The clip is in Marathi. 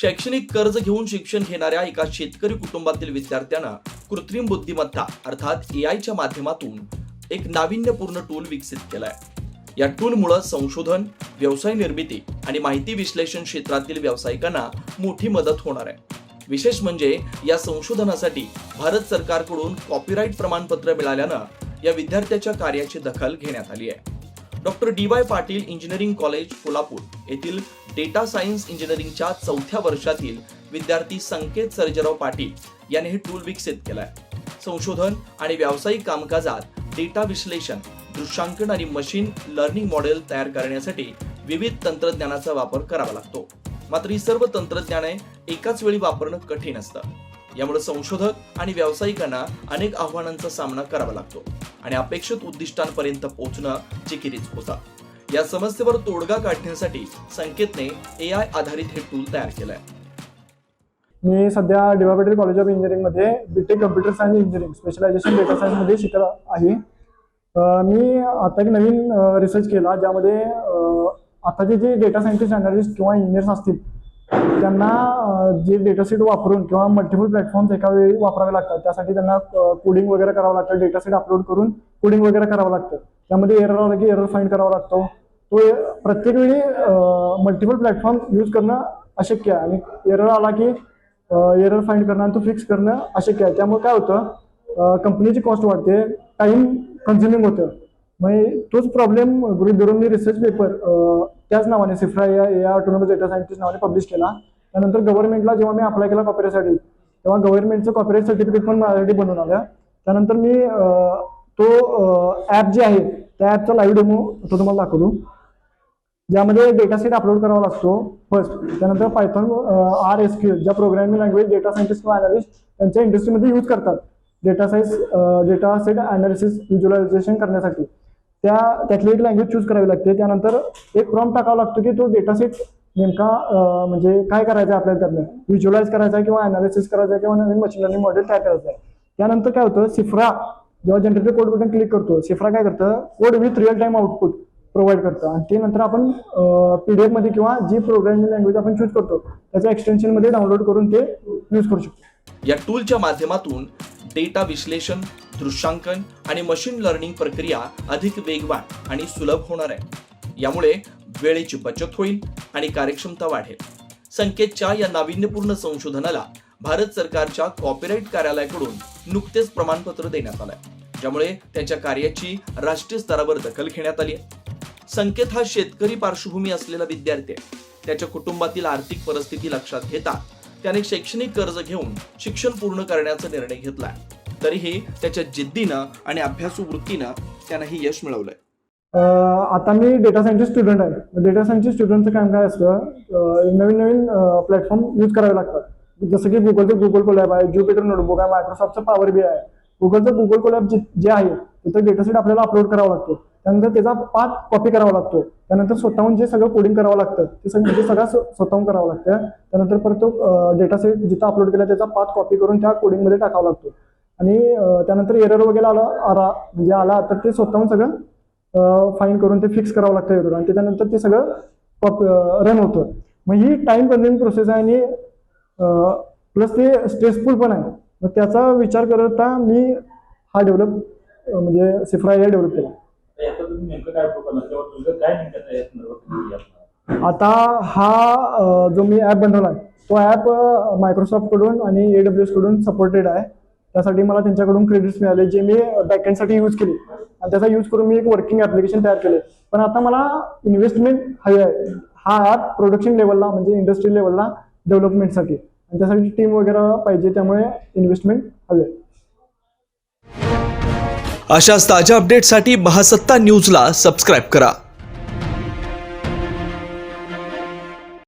शैक्षणिक कर्ज घेऊन शिक्षण घेणाऱ्या एका शेतकरी कुटुंबातील विद्यार्थ्यांना कृत्रिम बुद्धिमत्ता अर्थात ए आयच्या माध्यमातून एक नाविन्यपूर्ण टूल विकसित केलाय. या टूलमुळे संशोधन व्यवसाय निर्मिती आणि माहिती विश्लेषण क्षेत्रातील व्यावसायिकांना मोठी मदत होणार आहे. विशेष म्हणजे या संशोधनासाठी भारत सरकारकडून कॉपीराईट प्रमाणपत्र मिळाल्यानं या विद्यार्थ्याच्या कार्याची दखल घेण्यात आली आहे. Doctor D Y Patil engineering college Kolhapur येथील डेटा सायन्स इंजिनिअरिंगच्या चौथ्या वर्षातील विद्यार्थी संकेत सर्जेराव पाटील याने हे टूल विकसित केलंय. संशोधन आणि व्यावसायिक कामकाजात डेटा विश्लेषण दृश्यांकन आणि मशीन लर्निंग मॉडेल तयार करण्यासाठी विविध तंत्रज्ञानाचा वापर करावा लागतो. मात्र ही सर्व तंत्रज्ञाने एकाच वेळी वापरणं कठीण असतं. यामुळे संशोधक आणि व्यावसायिकांना अनेक आव्हानांचा सामना करावा लागतो. आणि अपेक्षित उद्दिष्टांपर्यंत पोहोचणं जिकिरीच होता. या समस्येवर तोडगा काढण्यासाठी संकेतने ए आय आधारित हे टूल तयार केलंय. मी सध्या डी कॉलेज ऑफ इंजिनिअरिंगमध्ये BTech computer science engineering specialisation data सायन्समध्ये शिकत आहे. मी आता एक नवीन रिसर्च केला ज्यामध्ये आताचे जे डेटा सायंटिस्ट अनालिस्ट किंवा इंजिनियर्स असतील त्यांना जे डेटा वापरून किंवा मल्टिपल प्लॅटफॉर्म्स एका वेळी वापरावे लागतात त्यासाठी त्यांना कोडिंग वगैरे करावं लागतं डेटा अपलोड करून कोडिंग वगैरे करावं लागतं. त्यामध्ये एरर आला की एरर फाईंड करावा लागतो. तो प्रत्येक वेळी मल्टिपल प्लॅटफॉर्म यूज करणं अशक्य आहे. आणि एरर आला की एरर फाईंड करणं आणि तो फिक्स करणं अशक्य आहे. त्यामुळे काय होतं कंपनीची कॉस्ट वाढते टाइम कन्झ्युमिंग होतं. म्हणजे तोच प्रॉब्लेम गृहित धरून मी रिसर्च पेपर त्याच नावाने सिफ्रा या या ऑटोनॉमस डेटा सायंटिस्ट नावाने पब्लिश केला. त्यानंतर गव्हर्नमेंटला जेव्हा मी अप्लाय केला कॉपरेटसाठी तेव्हा गव्हर्नमेंटचं कॉपरेट सर्टिफिकेट पण माझ्यासाठी बनवून आलं. त्यानंतर मी तो ॲप जे आहे त्या ॲपचा लाईव्ह डेमो तो तुम्हाला दाखवतो. ज्यामध्ये डेटा सेट अपलोड करावा लागतो फर्स्ट त्यानंतर पायथॉन आर एस क्यू ज्या प्रोग्रामिंग लँग्वेज डेटा सायंटिस्ट किंवा अनालिस्ट त्यांच्या इंडस्ट्रीमध्ये यूज करतात. Data size data set analysis visualisation करण्यासाठी. त्या त्यातली एक लँग्वेज चूज करावी लागते. त्यानंतर एक प्रॉम्प्ट टाकावा लागतो की तो डेटा सेट नेमका म्हणजे काय करायचं आहे आपल्याला त्यातनं? व्हिज्युअलाइज करायचा आहे किंवा अनालिसिस करायचं आहे किंवा नवीन मशीन लर्निंग मॉडेल तयार करायचं आहे. त्यानंतर काय होतं? सिफ्रा जेव्हा जनरेटर कोड बटन क्लिक करतो सिफ्रा काय करतं? Code with real time output provide करतं. आणि ते नंतर आपण पी डी मध्ये किंवा जी प्रोग्रामिंग लँग्वेज आपण चूज करतो त्याच्या एक्सटेन्शनमध्ये डाउनलोड करून ते यूज करू शकतो. या टूलच्या माध्यमातून डेटा विश्लेषण दृश्यांकन आणि मशीन लर्निंग प्रक्रिया अधिक वेगवान आणि सुलभ होणार आहे. यामुळे वेळेची बचत होईल आणि कार्यक्षमता वाढेल. संकेतच्या या नाविन्यपूर्ण संशोधनाला भारत सरकारच्या कॉपीराईट कार्यालयाकडून नुकतेच प्रमाणपत्र देण्यात आलं ज्यामुळे त्याच्या कार्याची राष्ट्रीय स्तरावर दखल घेण्यात आली आहे. संकेत हा शेतकरी पार्श्वभूमी असलेला विद्यार्थी आहे. त्याच्या कुटुंबातील आर्थिक परिस्थिती लक्षात घेता त्याने शैक्षणिक कर्ज घेऊन शिक्षण पूर्ण करण्याचा निर्णय घेतला तरीही त्याच्या जिद्दीनं आणि अभ्यासू वृत्तीनं त्यानं हे यश मिळवलंय. आता मी डेटा सायंटिस्ट स्टुडंट आहे. डेटा सायन्सचे स्टुडंटचं काम काय असतं? नवीन नवीन प्लॅटफॉर्म यूज करावे लागतात. जसं की गुगलचं गुगल कोलॅब आहे ज्युपिटर नोटबुक आहे मायक्रोसॉफ्टचं पॉवर बी आहे. गुगलचं गुगल कोलॅब जे जे आहे तिथं डेटा सेट आपल्याला अपलोड करावा लागतो. त्यानंतर त्याचा पाथ कॉपी करावा लागतो. त्यानंतर स्वतःहून जे सगळं कोडिंग करावं लागतं ते सगळं ते सगळं स्वतःहून करावं लागतं. त्यानंतर परत तो डेटा सेट जिथं अपलोड केला त्याचा पाथ कॉपी करून त्या कोडिंगमध्ये टाकावा लागतो. आणि त्यानंतर एरर वगैरे आला आला म्हणजे आला तर ते स्वतःहून सगळं फाईन करून ते फिक्स करावं लागतं एरर आणि त्याच्यानंतर ते सगळं रन होतं. मग ही टाइम कन्झ्युमिंग प्रोसेस आहे आणि प्लस ते स्ट्रेसफुल पण आहे. मग त्याचा विचार करता मी हा डेव्हलप म्हणजे सिफ्रा या डेव्हलप केला? आता हा जो मी ॲप बनवला आहे तो ॲप मायक्रोसॉफ्टकडून आणि ए डब्ल्यू कडून सपोर्टेड आहे. त्यासाठी मला त्यांच्याकडून क्रेडिट्स मिळाले जे मी बॅकएंडसाठी यूज केले. आणि त्याचा यूज करून मी एक वर्किंग ॲप्लिकेशन तयार केले पण आता मला इन्व्हेस्टमेंट हवी आहे. हा ॲप प्रोडक्शन लेवलला म्हणजे इंडस्ट्री लेवलला डेव्हलपमेंटसाठी आणि त्यासाठी टीम वगैरे पाहिजे त्यामुळे इन्व्हेस्टमेंट हवी आहे. अशाच ताज्या अपडेटसाठी बहासत्ता न्यूजला सबस्क्राईब करा.